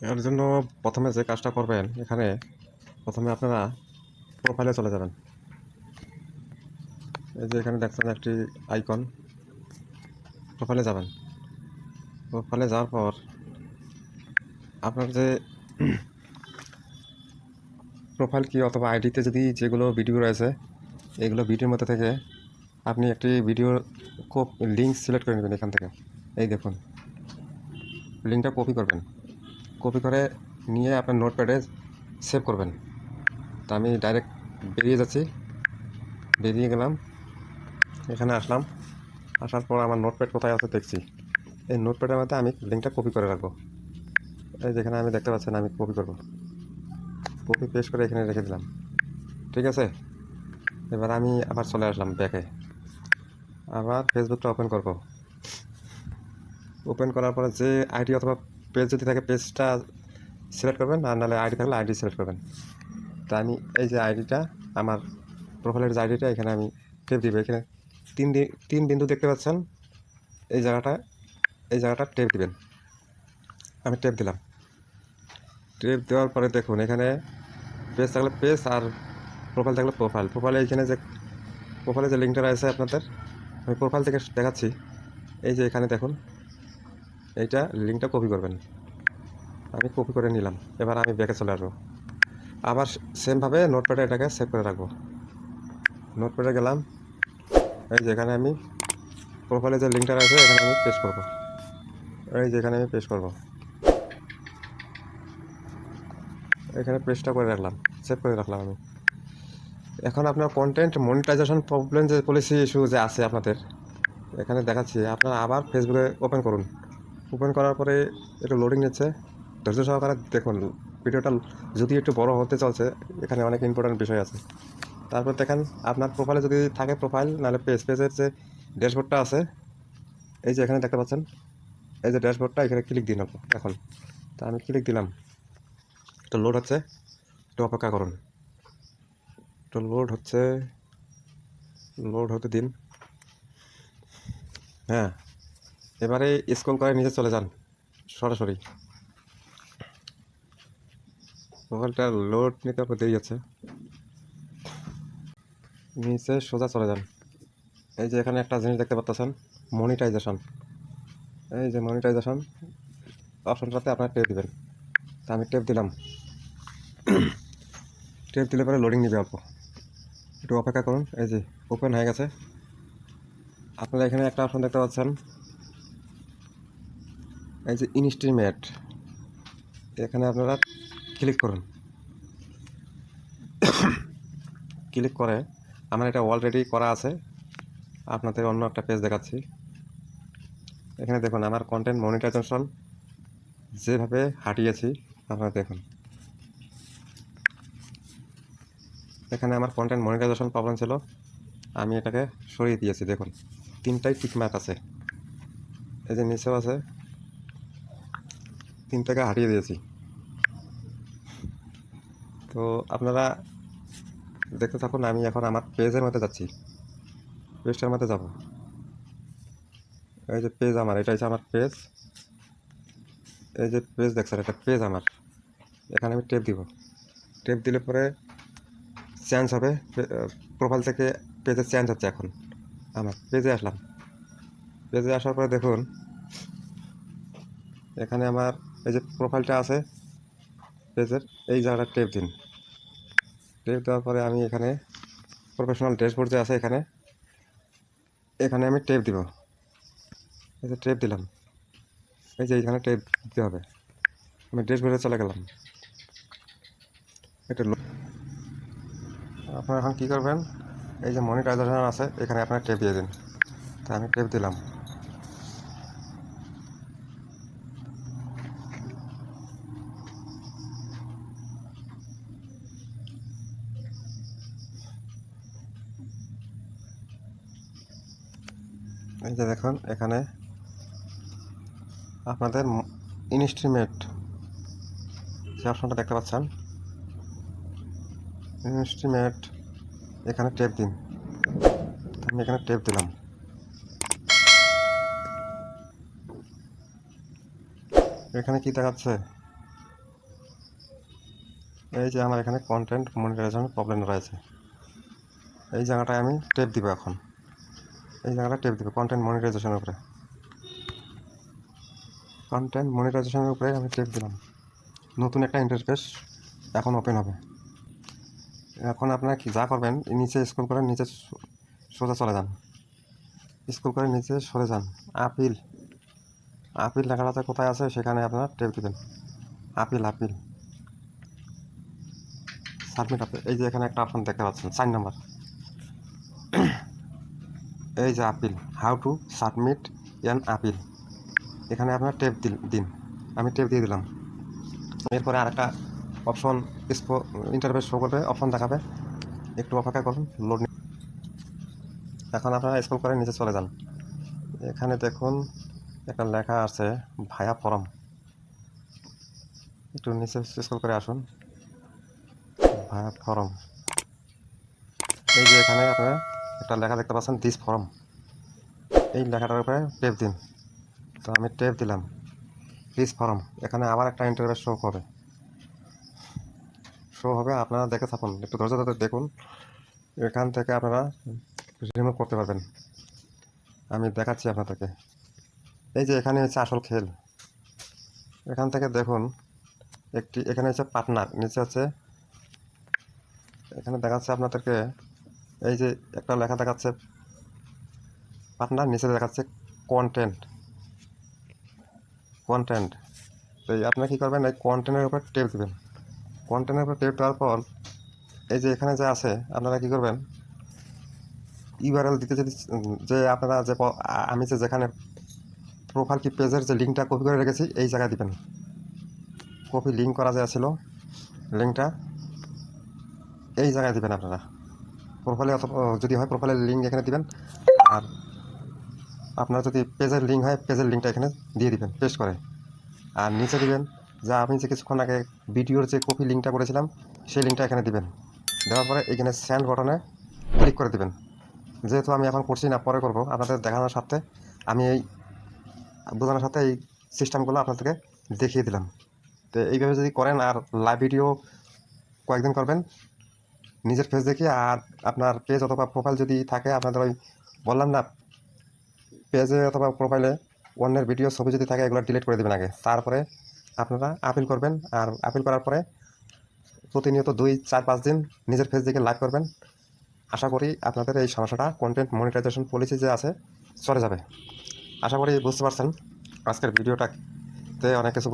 এর জন্য প্রথমে যে কাজটা করবেন, এখানে প্রথমে আপনারা প্রোফাইলে চলে যাবেন। এই যে এখানে দেখছেন একটি আইকন প্রোফাইলে যাবেন। প্রোফাইলে যাওয়ার পর আপনার যে প্রোফাইল কি অথবা আইডিতে যদি যেগুলো ভিডিও রয়েছে, এগুলো ভিডিওর মধ্যে থেকে আপনি একটি ভিডিও কোপ লিঙ্ক সিলেক্ট করে নেবেন এখান থেকে। এই দেখুন লিঙ্কটা কপি করবেন। কপি করে নিয়ে আপনার নোটপ্যাডে সেভ করবেন। তা আমি ডাইরেক্ট বেরিয়ে যাচ্ছি। বেরিয়ে গেলাম। এখানে আসলাম। আসার পর আমার নোটপ্যাড কোথায় আছে দেখছি। এই নোটপ্যাডের মধ্যে আমি লিঙ্কটা কপি করে রাখব। এই যেখানে আমি দেখতে পাচ্ছেন, আমি কপি করব। কপি পেস্ট করে এখানে রেখে দিলাম। ঠিক আছে? এবার আমি আবার চলে আসলাম ব্যাকে আবার ফেসবুকটা ওপেন করব। ওপেন করার পরে যে আইডি অথবা পেজ যদি থাকে পেজটা সিলেক্ট করবেন, আর নাহলে আইডি থাকলে আইডি সিলেক্ট করবেন। তা আমি এই যে আইডিটা আমার প্রোফাইলের যে আইডিটা এখানে আমি টেপ দিব। এখানে তিন তিন বিন্দু দেখতে পাচ্ছেন, এই জায়গাটা এই জায়গাটা টেপ দিবেন। আমি টেপ দিলাম। টেপ দেওয়ার পরে দেখুন, এখানে পেজ থাকলে পেজ আর প্রোফাইল থাকলে প্রোফাইল প্রোফাইলে এখানে যে প্রোফাইলে যে লিঙ্কটা রয়েছে আপনাদের, আমি প্রোফাইল থেকে দেখাচ্ছি। এই যে এখানে দেখুন এইটা লিঙ্কটা কপি করবেন। আমি কপি করে নিলাম। এবার আমি ব্যাকে চলে আসব। আবার সেমভাবে নোটপ্যাডে এটাকে সেভ করে রাখব। নোটপ্যাডে গেলাম। এই যে এখানে আমি প্রোফাইলে যে লিঙ্কটা রয়েছে এখানে আমি পেস্ট করব। এই যে এখানে আমি পেস্ট করব। এখানে পেস্টটা করে রাখলাম। সেভ করে রাখলাম আমি। এখন আপনার কন্টেন্ট মনিটাইজেশন প্রবলেম যে পলিসি ইস্যু যে আছে আপনাদের, এখানে দেখাচ্ছি। আপনারা আবার ফেসবুকে ওপেন করুন। ওপেন করার পরে একটু লোডিং নিচ্ছে। ধৈর্য সহকারে দেখুন, ভিডিওটা যদি একটু বড় হতে চলছে, এখানে অনেক ইম্পর্ট্যান্ট বিষয় আছে। তারপর দেখেন, আপনার প্রোফাইলে যদি থাকে প্রোফাইল নাহলে পেজ পেজের যে ড্যাশবোর্ডটা আছে, এই যে এখানে দেখতে পাচ্ছেন, এই যে ড্যাশবোর্ডটা এখানে ক্লিক দিন এখন। তা আমি ক্লিক দিলাম একটু লোড হচ্ছে, একটু অপেক্ষা করুন। একটু লোড হচ্ছে লোড হতে দিন। হ্যাঁ এবারে স্ক্রল করে নিচে চলে যান, সরাসরি। মোবাইলটা লোড নিতে আপনার দেরি যাচ্ছে নিচে সোজা চলে যান। এই যে এখানে একটা জিনিস দেখতে পাচ্ছেন, মনিটাইজেশন। এই যে মনিটাইজেশন অপশনটাতে আপনার টেপ দেবেন। তা আমি টেপ দিলাম। টেপ দিলে পরে লোডিং নিবে অল্প। একটু অপেক্ষা করুন, এই যে ওপেন হয়ে গেছে। আপনারা এখানে একটা অপশন দেখতে পাচ্ছেন এই যে ইনস্ট্রিমেট এখানে আপনারা ক্লিক করুন। ক্লিক করে, আমার এটা অলরেডি করা আছে। আপনাদের অন্য একটা পেজ দেখাচ্ছি। এখানে দেখুন, আমার কন্টেন্ট মনিটাইজেশন যেভাবে হাঁটিয়েছি, আপনারা দেখুন। এখানে আমার কন্টেন্ট মনিটাইজেশন প্রবলেম ছিল। আমি এটাকে সরিয়ে দিয়েছি, দেখুন। তিনটাই টিকমার্ক আছে। এই যে নিচেও আছে। তিনটাকে হারিয়ে দিয়েছি। তো আপনারা দেখতে থাকুন, আমি এখন আমার পেজের মধ্যে যাচ্ছি। পেজটার মধ্যে যাব। এই যে পেজ আমার, এটা হচ্ছে আমার পেজ। এই যে পেজ দেখছেন, এটা পেজ আমার। এখানে আমি টেপ দিব। টেপ দিলে পরে চেঞ্জ হবে। প্রোফাইল থেকে পেজে চেঞ্জ হচ্ছে এখন। আমার পেজে আসলাম। পেজে আসার পরে দেখুন, এখানে আমার এই যে প্রোফাইলটা আছে, পেজের, এই জায়গাটা টেপ দিন। টেপ দেওয়ার পরে আমি এখানে প্রফেশনাল ড্যাশবোর্ড যে আছে এখানে এখানে আমি টেপ দিব। এই যে টেপ দিলাম। এই যে এইখানে টেপ দিতে হবে। আমি ড্যাশবোর্ডে চলে গেলাম। এটা আপনারা এখন কী করবেন? এই যে মনিটাইজেশন আছে, এখানে আপনার টেপ দিয়ে দিন। তা আমি টেপ দিলাম। এই যে দেখুন, এখানে আপনাদের ইনস্ট্রিমেট, যে অপশনটা দেখতে পাচ্ছেন, ইনস্ট্রিমেট, এখানে টেপ দিন। আমি এখানে টেপ দিলাম। এখানে কি দেখাচ্ছে? এই যে আমার এখানে কন্টেন্ট মনিটাইজেশন প্রবলেম রয়েছে। এই জায়গাটায় আমি টেপ দিব এখন। এই জায়গাটা টেপ দিব কন্টেন্ট মনিটাইজেশনের উপরে। কন্টেন্ট মনিটাইজেশনের উপরে আমি টেপ দিলাম। নতুন একটা ইন্টারফেস এখন ওপেন হবে। এখন আপনারা কি যা করবেন নিচে স্ক্রল করে নিচে সোজা চলে যান। স্ক্রল করে নিচে সরে যান। আপিল আপিল লেখাটা কোথায় আছে সেখানে আপনারা টেপ দেবেন। আপিল আপিল সাবমিট আপিল এই যে এখানে একটা অপশন দেখতে পাচ্ছেন, চার নম্বর এই যে appeal how to submit an appeal এখানে আপনার টেপ দিন। আমি টেপ দিয়ে দিলাম। এরপরে আরেকটা অপশন ইন্টারভেস শো করবে অপশন দেখাবে। একটু অপেক্ষা করুন লোড এখন আপনারা স্কুল করে নিচে চলে যান। এখানে দেখুন, একটা লেখা আছে, ভায়া ফরম একটু নিচে স্কুল করে আসুন। ভায়া ফরম এই যে এখানে আপনারা একটা লেখা দেখতে পাচ্ছেন দিস ফরম এই লেখাটার উপরে টেপ দিন। তো আমি টেপ দিলাম দিস ফরম এখানে আবার একটা ইন্টারভেস শো হবে। শো হবে, আপনারা দেখে থাকুন, একটু ধৈর্য ধরে দেখুন। এখান থেকে আপনারা রিমুভ করতে পারবেন। আমি দেখাচ্ছি আপনাদেরকে। এই যে এখানে হচ্ছে আসল খেল। এখান থেকে দেখুন, একটি, এখানে হচ্ছে পার্টনার নিচে হচ্ছে, এখানে দেখাচ্ছে আপনাদেরকে এই যে একটা লেখা দেখাচ্ছে পার্টনার নিচে দেখাচ্ছে কন্টেন্ট কন্টেন্ট তো এই আপনারা কী করবেন, এই কন্টেন্টের উপর টেপ দেবেন। কন্টেন্টের উপর টেপ দেওয়ার পর, এই যে এখানে যে আছে, আপনারা কী করবেন ইউআরএল দিতে যদি, যে আপনারা যে আমি যে যেখানে প্রোফাইল কি পেজের যে লিঙ্কটা কপি করে রেখেছি, এই জায়গায় দিবেন। কপি লিঙ্ক করা যে ছিল লিঙ্কটা এই জায়গায় দিবেন আপনারা। প্রোফাইলে যদি হয় প্রোফাইলের লিঙ্ক এখানে দিবেন। আর আপনার যদি পেজের লিঙ্ক হয় পেজের লিঙ্কটা এখানে দিয়ে দিবেন পেস্ট করে। আর নিচে দিবেন, যা আমি যে কিছুক্ষণ আগে ভিডিওর যে কপি লিঙ্কটা করেছিলাম, সেই লিঙ্কটা এখানে দিবেন। দেওয়ার পরে এখানে স্যান্ড বটনে ক্লিক করে দিবেন। যেহেতু আমি এখন করছি না, পরে করব, আপনাদের দেখানোর সাথে আমি এই বোঝানোর সাথে এই সিস্টেমগুলো আপনাদেরকে দেখিয়ে দিলাম। তো এইভাবে যদি করেন আর লাইভ ভিডিও কয়েকদিন করবেন নিজের পেজ দেখিয়ে আর আপনার পেজ অথবা প্রোফাইল যদি থাকে, আপনাদের ওই বললাম না পেজে অথবা প্রোফাইলে অন্যের ভিডিও ছবি যদি থাকে, এগুলো ডিলিট করে দেবেন আগে। তারপরে আপনারা আপিল করবেন আর আপিল করার পরে প্রতিনিয়ত দুই, চার, পাঁচ দিন নিজের পেজ দেখে লাইভ করবেন। আশা করি আপনাদের এই সমস্যাটা কন্টেন্ট মনিটাইজেশন পলিসি যে আছে, চলে যাবে। আশা করি বুঝতে পারছেন। আজকের ভিডিওটাতে অনেক কিছু